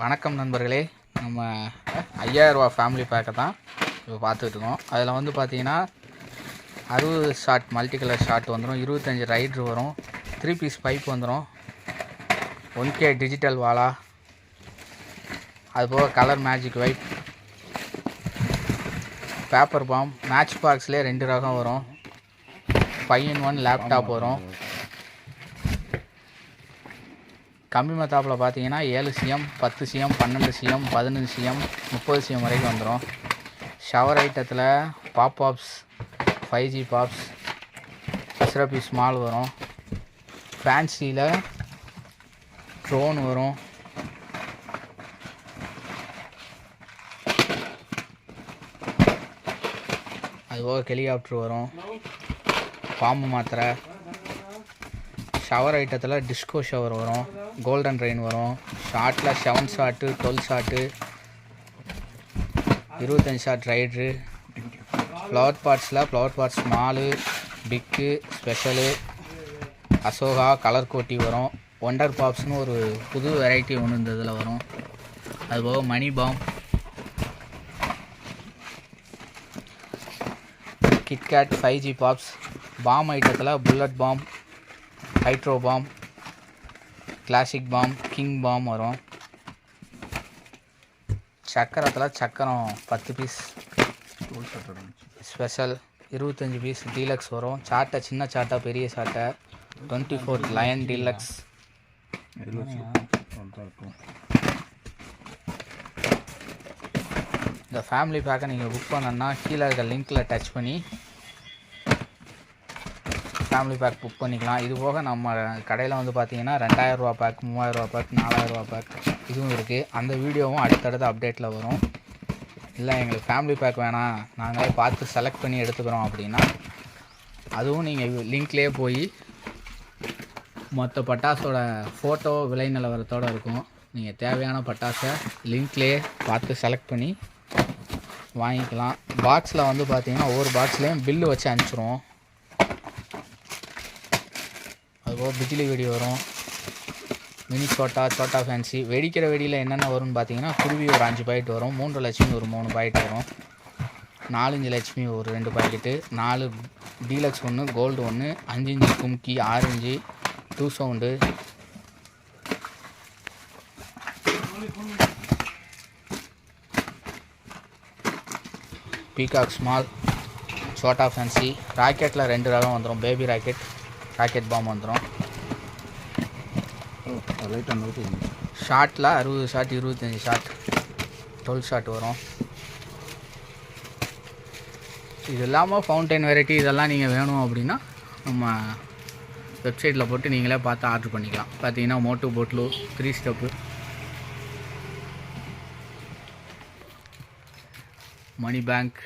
வணக்கம் நண்பர்களே. நம்ம ஐயாயிரரூவா ஃபேமிலி பேக்கை தான் இப்போ பார்த்துட்டு இருக்கோம். அதில் வந்து பார்த்தீங்கன்னா அறுபது ஷாட் மல்டி கலர் ஷாட் வந்துடும் இருபத்தஞ்சி ரைட்ரு வரும். த்ரீ பீஸ் பைப் வந்துடும் ஒன் கே டிஜிட்டல் வாலா. அதுபோக colour magic whip paper bomb match பாக்ஸ்லேயே ரெண்டு ரகம் வரும். ஃபைவ் இன் ஒன் லேப்டாப் வரும். கம்மி மத்தாப்பில் பார்த்தீங்கன்னா ஏழு சிஎம் பத்து சிஎம் பன்னெண்டு சிஎம் பதினஞ்சு சிஎம் முப்பது சிஎம் வரைக்கும் வந்துடும் ஷவர் ஐட்டத்தில் pop pops five G pops சிறப்பி small வரும். ஃபேன்சியில் ட்ரோன் வரும். அதுபோக ஹெலிகாப்டர் வரும். பாம்பு மாத்திரை. ஷவர் ஐட்டத்தில் டிஸ்கோ ஷவர் வரும் கோல்டன் ரெயின் வரும் ஷார்ட்டில் செவன் ஷாட்டு டுவெல் ஷாட்டு இருபத்தஞ்சி ஷாட் ரைட்ரு flower பார்ட்ஸில் flower pots small big special Ashoka colour கோட்டி வரும். ஒண்டர் பாப்ஸ்னு ஒரு புது வெரைட்டி ஒன்று இந்த இதில் வரும். அதுபோக money bomb KitKat five G pops bomb ஐட்டத்தில் bullet bomb hydro bomb classic bomb king bomb வரும். சக்கரத்தில் சக்கரம் பத்து பீஸ் ஸ்பெஷல் இருபத்தஞ்சி பீஸ் டீலக்ஸ் வரும். சாட்டை சின்ன சாட்டை பெரிய சாட்டை. டுவெண்ட்டி ஃபோர் லயன் டீலக்ஸ் இந்த ஃபேமிலி பேக்கை நீங்கள் புக் பண்ணணுன்னா கீழே இருக்க லிங்க்கில் டச் பண்ணி ஃபேமிலி பேக் புக் பண்ணிக்கலாம். இது போக நம்ம கடையில் வந்து பார்த்தீங்கன்னா ரெண்டாயிரரூவா பேக் மூவாயிரரூவா பேக் நாலாயிரரூவா பேக் இதுவும் இருக்குது அந்த வீடியோவும் அடுத்தடுத்த அப்டேட்டில் வரும். இல்லை எங்களுக்கு ஃபேமிலி பேக் வேணாம். நாங்களே பார்த்து செலக்ட் பண்ணி எடுத்துக்கிறோம் அப்படின்னா அதுவும் நீங்கள் லிங்க்லேயே போய் மொத்த பட்டாசோட ஃபோட்டோ விலை நிலவரத்தோடு இருக்கும். நீங்கள் தேவையான பட்டாசை லிங்க்லேயே பார்த்து செலக்ட் பண்ணி வாங்கிக்கலாம். பாக்ஸில் வந்து பார்த்தீங்கன்னா ஒவ்வொரு பாக்ஸ்லேயும் பில்லு வச்சு அனுப்பிச்சிருவோம். அதுபோக பிஜிலி வெடி வரும். மினி சோட்டா சோட்டா ஃபேன்சி. வெடிக்கிற வெடியில் என்னென்ன வரும்னு பார்த்தீங்கன்னா குருவி ஒரு அஞ்சு பாக்கெட் வரும். மூன்று லட்சுமி ஒரு மூணு பாக்கெட் வரும். நாலஞ்சு லட்சுமி ஒரு ரெண்டு பாக்கெட்டு நாலு டீலக்ஸ் ஒன்று கோல்டு ஒன்று அஞ்சு இஞ்சு கும்கி ஆறு டூ சவுண்டு பீகாக் ஸ்மால் சோட்டா ஃபேன்சி ராக்கெட்டில் ரெண்டு ரகம் வந்துடும் பேபி ராக்கெட் ராக்கெட் பாம் வந்துடும் ஷார்ட்டில் அறுபது ஷாட் இருபத்தஞ்சி ஷாட் டுவெல் ஷாட் வரும். இது இல்லாமல் ஃபவுண்டைன் வெரைட்டி இதெல்லாம் நீங்கள் வேணும் அப்படின்னா நம்ம வெப்சைட்டில் போட்டு நீங்களே பார்த்து ஆர்டர் பண்ணிக்கலாம். பார்த்தீங்கன்னா Motu Patlu three step money bank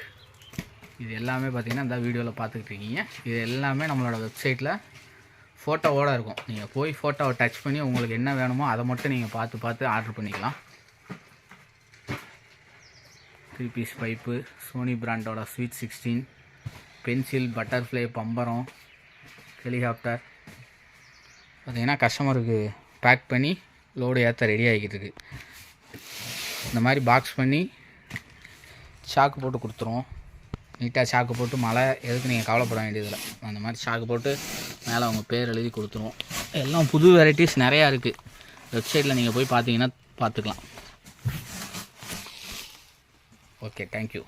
இது எல்லாமே பார்த்தீங்கன்னா இந்த வீடியோவில் பார்த்துக்கிட்டு இருக்கீங்க. இது எல்லாமே நம்மளோட வெப்சைட்டில் ஃபோட்டோவோடு இருக்கும். நீங்கள் போய் ஃபோட்டோவை டச் பண்ணி உங்களுக்கு என்ன வேணுமோ அதை மட்டும் நீங்கள் பார்த்து பார்த்து ஆர்டர் பண்ணிக்கலாம். த்ரீ பீஸ் பைப்பு சோனி பிராண்டோட ஸ்வீட் சிக்ஸ்டீன் பென்சில் பட்டர்ஃப்ளை பம்பரம் ஹெலிகாப்டர் பார்த்தீங்கன்னா கஸ்டமருக்கு பேக் பண்ணி லோடு ஏற்ற ரெடி ஆகிக்கிட்டு இருக்குது இந்த மாதிரி பாக்ஸ் பண்ணி சாக்கு போட்டு கொடுத்துருவோம். நீட்டாக சாக்கு போட்டு மழை எதுக்கு நீங்கள் கவலைப்பட வேண்டியதில்லை. அந்த மாதிரி சாக்கு போட்டு மேலே அவங்க பேர் எழுதி கொடுத்துருவோம். எல்லாம் புது வெரைட்டிஸ் நிறையா இருக்குது வெப்சைட்டில் நீங்கள் போய் பார்த்தீங்கன்னா பார்த்துக்கலாம். Okay thank you